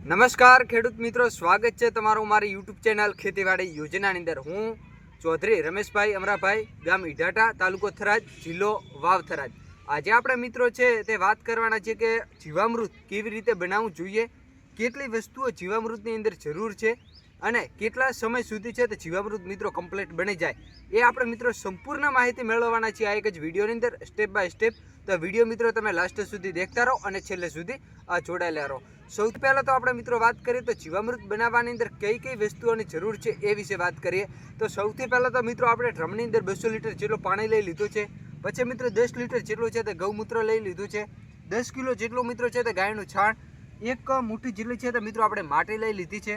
નમસ્કાર, ખેડૂત મિત્રો, સ્વાગત છે તમારું મારી યુટ્યુબ ચેનલ ખેતીવાડી યોજનાની અંદર. હું ચૌધરી રમેશભાઈ અમરાભાઈ, ગામ ઈઢાટા, તાલુકો થરાદ, જિલ્લો વાવ થરાદ. આજે આપણે મિત્રો છે તે વાત કરવાના છે કે જીવામૃત કેવી રીતે બનાવવું જોઈએ, કેટલી વસ્તુઓ જીવામૃતની અંદર જરૂર છે અને કેટલા સમય સુધી છે તે જીવામૃત મિત્રો કમ્પ્લીટ બની જાય, એ આપણે મિત્રો સંપૂર્ણ માહિતી મેળવવાના છીએ આ એક જ વિડીયોની અંદર સ્ટેપ બાય સ્ટેપ તો વીડિયો મિત્રો તમે લાસ્ટ સુધી દેખતા રહો અને છેલ્લે સુધી જોડાયેલા રહો. સૌથી પહેલાં તો આપણે મિત્રો વાત કરીએ તો જીવામૃત બનાવવાની અંદર કઈ કઈ વસ્તુઓની જરૂર છે એ વિશે વાત કરીએ. તો સૌથી પહેલાં તો મિત્રો આપણે ડ્રમની અંદર બસો લીટર જેટલું પાણી લઈ લીધું છે. પછી મિત્રો દસ લીટર જેટલું છે તે ગૌમૂત્ર લઈ લીધું છે. દસ કિલો જેટલું મિત્રો છે તે ગાયનું છાણ, એક મુઠ્ઠી જેટલી છે તે મિત્રો આપણે માટી લઈ લીધી છે.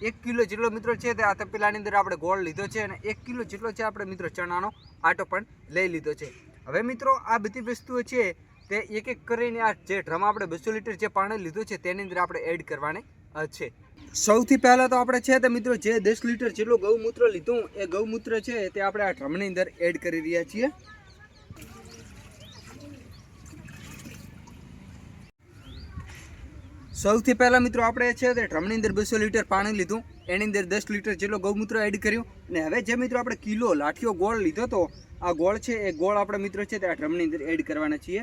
એક કિલો જેટલો મિત્રો છે તે આ તપેલાની અંદર આપણે ગોળ લીધો છે અને એક કિલો જેટલો છે આપણે મિત્રો ચણાનો આટો પણ લઈ લીધો છે. હવે મિત્રો આ બધી વસ્તુઓ છે તે એક એક કરીને આ જે ડ્રમ આપણે બસો લીટર જે પાણી લીધું છે તેની અંદર આપણે એડ કરવાની છે. સૌથી પહેલાં તો આપણે છે તે મિત્રો જે દસ લીટર જેટલું ગૌમૂત્ર લીધું, એ ગૌમૂત્ર છે તે આપણે આ ડ્રમની અંદર એડ કરી રહ્યા છીએ. સૌથી પહેલાં મિત્રો આપણે છે તે ડ્રમની અંદર બસો લીટર પાણી લીધું. એની અંદર દસ લીટર જેટલો ગૌમૂત્ર એડ કર્યું. અને હવે જે મિત્રો આપણે કિલો લાઠીઓ ગોળ લીધો તો આ ગોળ છે, એ ગોળ આપણે મિત્રો છે તે આ ડ્રમની અંદર એડ કરવાના છીએ.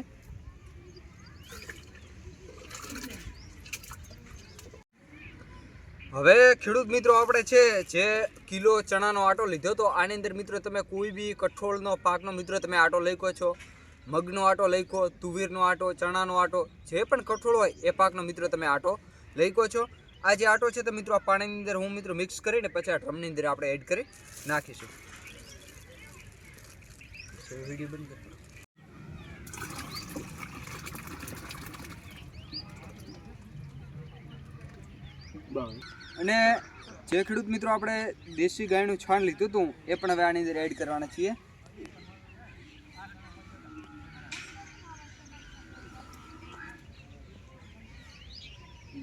હવે ખેડૂત મિત્રો આપણે છે જે કિલો ચણાનો આટો લીધો હતો આની અંદર મિત્રો તમે કોઈ બી કઠોળનો, પાકનો મિત્રો તમે આટો લઈકો છો. મગનો આટો લઈકો તુવેરનો આટો, ચણાનો આટો, જે પણ કઠોળ હોય એ પાકનો મિત્રો તમે આટો લઈકો છો. આ જે આટો છે તો મિત્રો આ પાણીની અંદર હું મિત્રો મિક્સ કરીને પછી આ ડ્રમની અંદર આપણે એડ કરી નાખીશું. વીડિયો અને જે ખેડૂત મિત્રો આપણે દેશી ગાયનું છાણ લીધું હતું એ પણ હવે આની અંદર એડ કરવાના છીએ.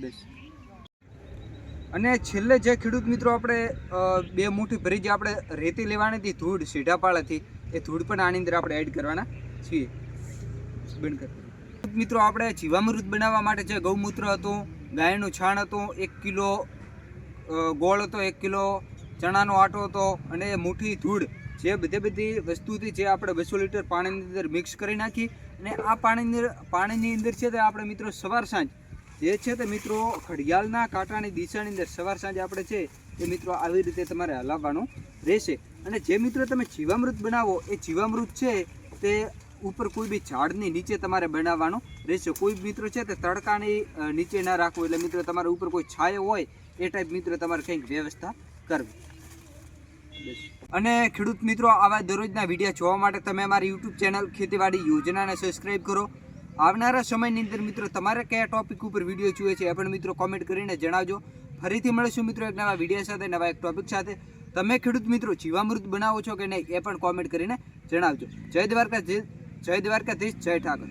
બસ અને છેલ્લે જે ખેડૂત મિત્રો આપણે બે મુઠ્ઠી ભરી જે આપણે રેતી લેવાની હતી, ધૂળ સીઢાપાળાથી, એ ધૂળ પણ આની અંદર આપણે એડ કરવાના છીએ. મિત્રો, આપણે જીવામૃત બનાવવા માટે જે ગૌમૂત્ર હતું, ગાયનું છાણ હતું, એક કિલો ગોળ હતો, એક કિલો, ચણાનો આટો હતો, અને મુઠ્ઠી, ધૂળ, જે બધી બધી વસ્તુથી જે આપણે બસો લીટર પાણીની અંદર મિક્સ કરી નાખી, અને આ પાણીની પાણીની અંદર છે તે આપણે મિત્રો સવાર સાંજ જે છે તે મિત્રો ઘડિયાળના કાંટાની દિશાની અંદર સવાર સાંજે આપણે છે એ મિત્રો આવી રીતે તમારે હલાવવાનું રહેશે. અને જે મિત્રો તમે જીવામૃત બનાવો, એ જીવામૃત છે તે ઉપર કોઈ બી ઝાડની નીચે તમારે બનાવવાનું રહેશે. કોઈ મિત્રો છે તે તડકાની નીચે ના રાખવું એટલે મિત્રો તમારા ઉપર કોઈ છાયો હોય એ ટાઈપ મિત્રો તમારે કંઈક વ્યવસ્થા કરવી. અને ખેડૂત મિત્રો, આવા દરરોજના વીડિયો જોવા માટે તમે અમારી યુટ્યુબ ચેનલ ખેતીવાડી યોજનાને સબસ્ક્રાઈબ કરો. આવનારા સમયની અંદર મિત્રો, તમારે કયા ટોપિક ઉપર વીડિયો જોઈએ છે એ પણ મિત્રો કોમેન્ટ કરીને જણાવજો. ફરીથી મળીશું મિત્રો એક નવા વીડિયો સાથે, નવા એક ટોપિક સાથે. તમે ખેડૂત મિત્રો જીવામૃત બનાવો છો કે નહીં એ પણ કોમેન્ટ કરીને જણાવજો. જય દ્વારકા જય દ્વારકાધીશ, જય ઠાકર.